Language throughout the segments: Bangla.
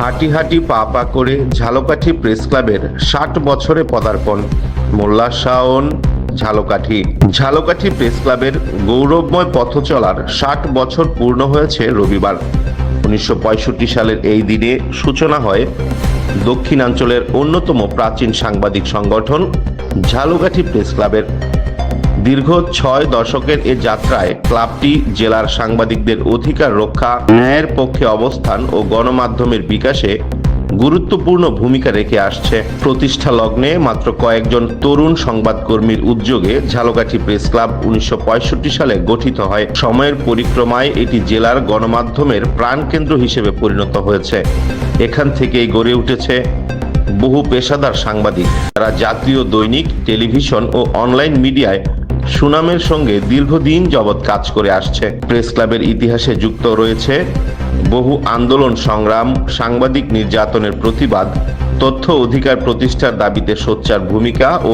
হাঁটি হাঁটি পা পা করে ঝালকাঠি প্রেস ক্লাবের ষাট বছরে পদার্পণ। মোল্লা শাওন, ঝালকাঠি। ঝালকাঠি প্রেস ক্লাবের গৌরবময় পথ চলার ষাট বছর পূর্ণ হয়েছে রবিবার। উনিশশো পঁয়ষট্টি সালের এই দিনে সূচনা হয় দক্ষিণাঞ্চলের অন্যতম প্রাচীন সাংবাদিক সংগঠন ঝালকাঠি প্রেস ক্লাবের। দীর্ঘ ছয় দশকের এ যাত্রায় ক্লাবটি জেলার সাংবাদিকদের অধিকার রক্ষা, ন্যায়ের পক্ষে অবস্থান ও গণমাধ্যমের বিকাশে গুরুত্বপূর্ণ ভূমিকা রেখে আসছে। প্রতিষ্ঠা লগ্নে মাত্র কয়েকজন তরুণ সংবাদকর্মীর উদ্যোগে ঝালকাঠি প্রেস ক্লাব উনিশশো পঁয়ষট্টি সালে গঠিত হয়। সময়ের পরিক্রমায় এটি জেলার গণমাধ্যমের প্রাণকেন্দ্র হিসেবে পরিণত হয়েছে। এখান থেকেই গড়ে উঠেছে বহু পেশাদার সাংবাদিক। তারা জাতীয় দৈনিক, টেলিভিশন ও অনলাইন মিডিয়ায় সুনামের সঙ্গে দীর্ঘদিন যাবৎ কাজ করে আসছে। প্রেস ক্লাবের ইতিহাসে যুক্ত রয়েছে বহু আন্দোলন সংগ্রাম, সাংবাদিক নির্যাতনের প্রতিবাদ, তথ্য অধিকার প্রতিষ্ঠার দাবিতে সোচ্চার ভূমিকা ও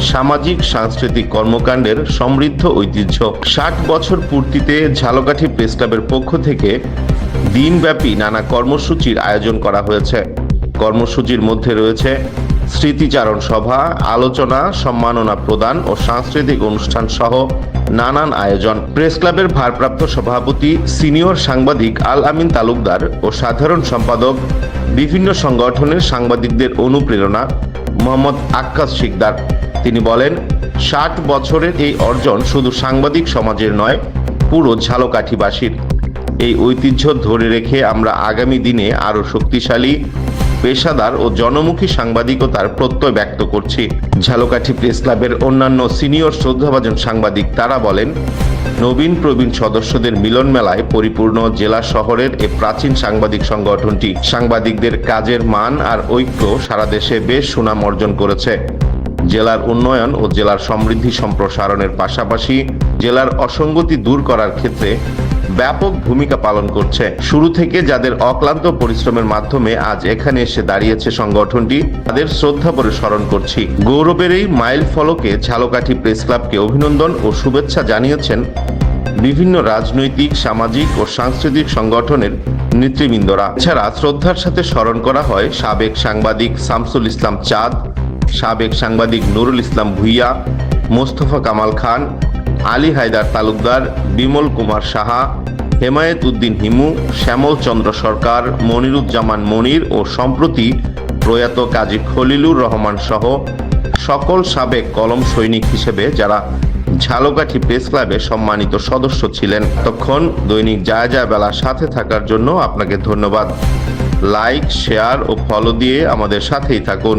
সামাজিক, সাংস্কৃতিক কর্মকাণ্ডের সমৃদ্ধ ঐতিহ্য। ষাট বছর পূর্তিতে ঝালকাঠি প্রেস ক্লাবের পক্ষ থেকে দিনব্যাপী নানা কর্মসূচির আয়োজন করা হয়েছে। কর্মসূচির মধ্যে রয়েছে স্মৃতিচারণ সভা, আলোচনা, সম্মাননা প্রদান ও সাংস্কৃতিক অনুষ্ঠান সহ নানান আয়োজন। প্রেস ক্লাবের ভারপ্রাপ্ত সভাপতি, সিনিয়র সাংবাদিক আল আমিন তালুকদার ও সাধারণ সম্পাদক বিভিন্ন সংগঠনের সাংবাদিকদের অনুপ্রেরণা মোহাম্মদ আক্কাস শিকদার। তিনি বলেন, ষাট বছরের এই অর্জন শুধু সাংবাদিক সমাজের নয়, পুরো ঝালকাঠিবাসীর। এই ঐতিহ্য ধরে রেখে আমরা আগামী দিনে আরও শক্তিশালী পেশাদার ও জনমুখী সাংবাদিকতার প্রত্যয় ব্যক্ত করছি। ঝালকাঠি প্রেস ক্লাবের অন্যান্য সিনিয়র শ্রদ্ধাভাজন সাংবাদিক তারা বলেন, নবীন প্রবীণ সদস্যদের মিলন মেলায় পরিপূর্ণ জেলা শহরের এ প্রাচীন সাংবাদিক সংগঠনটি সাংবাদিকদের কাজের মান আর ঐক্য সারা দেশে বেশ সুনাম অর্জন করেছে। জেলার উন্নয়ন ও জেলার সমৃদ্ধি সম্প্রসারণের পাশাপাশি জেলার অসঙ্গতি দূর করার ক্ষেত্রে ব্যাপক ভূমিকা পালন করছে। শুরু থেকে যাদের অক্লান্ত পরিশ্রমের মাধ্যমে আজ এখানে এসে দাঁড়িয়েছে সংগঠনটি, তাদের শ্রদ্ধা করে স্মরণ করছি। গৌরবের এই মাইল ফলকে ঝালকাঠি প্রেস ক্লাবকে অভিনন্দন ও শুভেচ্ছা জানিয়েছেন বিভিন্ন রাজনৈতিক, সামাজিক ও সাংস্কৃতিক সংগঠনের নেতৃবৃন্দরা। এছাড়া শ্রদ্ধার সাথে স্মরণ করা হয় সাবেক সাংবাদিক শামসুল ইসলাম চাঁদ সাবেক সাংবাদিক নুরুল ইসলাম ভুইয়া, মোস্তফা কামাল খান, আলী হায়দার তালুকদার বিমল কুমার সাহা, হেমায়েত উদ্দিন হিমু, শ্যামল চন্দ্র সরকার, মনিরুজ্জামান মনির ও সম্প্রতি প্রয়াত কাজী খলিলুর রহমান সহ সকল সাবেক কলম সৈনিক হিসেবে যারা ঝালকাঠি প্রেস ক্লাবে সম্মানিত সদস্য ছিলেন। তখন দৈনিক যায় যায় বেলা সাথে থাকার জন্য আপনাকে ধন্যবাদ। লাইক, শেয়ার ও ফলো দিয়ে আমাদের সাথেই থাকুন।